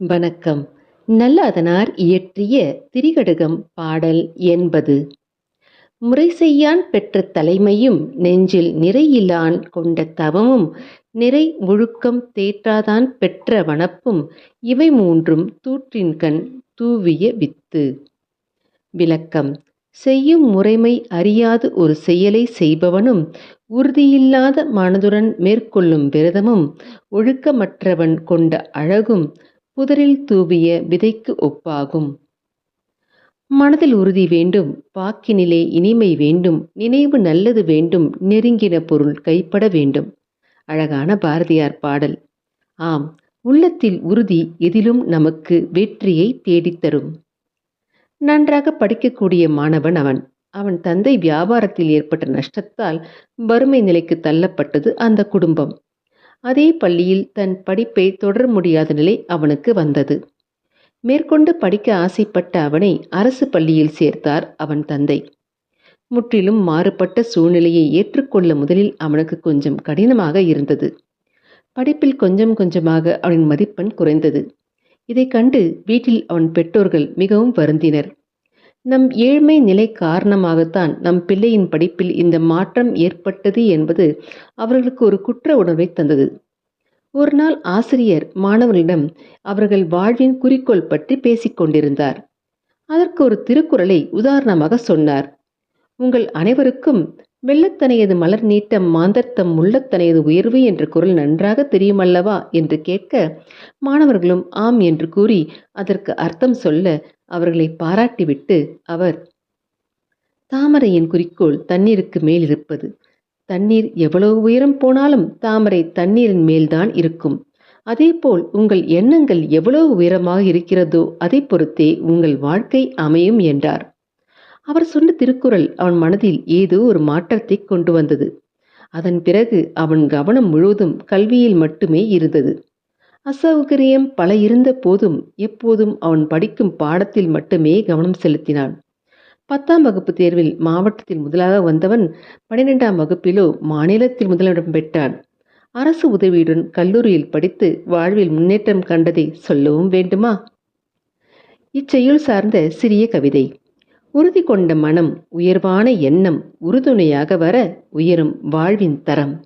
வணக்கம். நல்லாதனார் இயற்றிய திரிகடுகம் பாடல் எண்பது முறைசெய்யான் பெற்ற தலைமையும் நெஞ்சில் நிறையிலான் கொண்ட தவமும் நிறை ஒழுக்கம் தேற்றாதான் பெற்ற வனப்பும் இவை மூன்றும் தூற்றின்கண் தூவிய வித்து. விளக்கம். செய்யும் முறைமை அறியாது ஒரு செயலை செய்பவனும் உறுதியில்லாத மனதுடன் மேற்கொள்ளும் விரதமும் ஒழுக்கமற்றவன் கொண்ட அழகும் புதரில் தூவிய விதைக்கு ஒப்பாகும். மனதில் உறுதி வேண்டும் வாக்கினிலே இனிமை வேண்டும் நினைவு நல்லது வேண்டும் நெருங்கின பொருள் கைப்பட வேண்டும். அழகான பாரதியார் பாடல். ஆம் உள்ளத்தில் உறுதி எதிலும் நமக்கு வெற்றியை தேடித்தரும் நன்றாக படிக்கக்கூடிய மாணவன் அவன். அவன் தந்தை வியாபாரத்தில் ஏற்பட்ட நஷ்டத்தால் வறுமை நிலைக்கு தள்ளப்பட்டது அந்த குடும்பம். அதே பள்ளியில் தன் படிப்பை தொடர முடியாத நிலை அவனுக்கு வந்தது. மேற்கொண்டு படிக்க ஆசைப்பட்ட அவனை அரசு பள்ளியில் சேர்த்தார் அவன் தந்தை. முற்றிலும் மாறுபட்ட சூழ்நிலையை ஏற்றுக்கொள்ள முதலில் அவனுக்கு கொஞ்சம் கடினமாக இருந்தது. படிப்பில் கொஞ்சம் கொஞ்சமாக அவனின் மதிப்பெண் குறைந்தது. இதை கண்டு வீட்டில் அவன் பெற்றோர்கள் மிகவும் வருந்தினர். நம் ஏழ்மை நிலை காரணமாகத்தான் நம் பிள்ளையின் படிப்பில் இந்த மாற்றம் ஏற்பட்டது என்பது அவர்களுக்கு ஒரு குற்ற உணர்வை தந்தது. ஒரு நாள் ஆசிரியர் மாணவர்களிடம் அவர்கள் வாழ்வின் குறிக்கோள் பற்றி பேசிக் கொண்டிருந்தார். அதற்கு ஒரு திருக்குறளை உதாரணமாக சொன்னார். உங்கள் அனைவருக்கும் வெள்ளத்தனையது மலர் நீட்டம் மாந்தர்த்தம் உள்ளத்தனையது உயர்வு என்ற குரல் நன்றாக தெரியுமல்லவா? என்று கேட்க மாணவர்களும் ஆம் என்று கூறி அதற்கு அர்த்தம் சொல்ல அவர்களை பாராட்டிவிட்டு அவர் தாமரையின் குறிக்கோள் தண்ணீருக்கு மேல் இருப்பது. தண்ணீர் எவ்வளவு உயரம் போனாலும் தாமரை தண்ணீரின் மேல்தான் இருக்கும். அதேபோல் உங்கள் எண்ணங்கள் எவ்வளவு உயரமாக இருக்கிறதோ அதை பொறுத்தே உங்கள் வாழ்க்கை அமையும் என்றார். அவர் சொன்ன திருக்குறள் அவன் மனதில் ஏதோ ஒரு மாற்றத்தை கொண்டு வந்தது. அதன் பிறகு அவன் கவனம் முழுவதும் கல்வியில் மட்டுமே இருந்தது. அசௌகரியம் பல இருந்த போதும் எப்போதும் அவன் படிக்கும் பாடத்தில் மட்டுமே கவனம் செலுத்தினான். பத்தாம் வகுப்பு தேர்வில் மாவட்டத்தில் முதலாக வந்தவன் பனிரெண்டாம் வகுப்பிலோ மாநிலத்தில் முதலிடம் பெற்றான். அரசு உதவியுடன் கல்லூரியில் படித்து வாழ்வில் முன்னேற்றம் கண்டதை சொல்லவும் வேண்டுமா? இச்செயல் சார்ந்த சிறிய கவிதை. உறுதி கொண்ட மனம் உயர்வான எண்ணம் உறுதுணையாக வர உயரும் வாழ்வின் தரம்.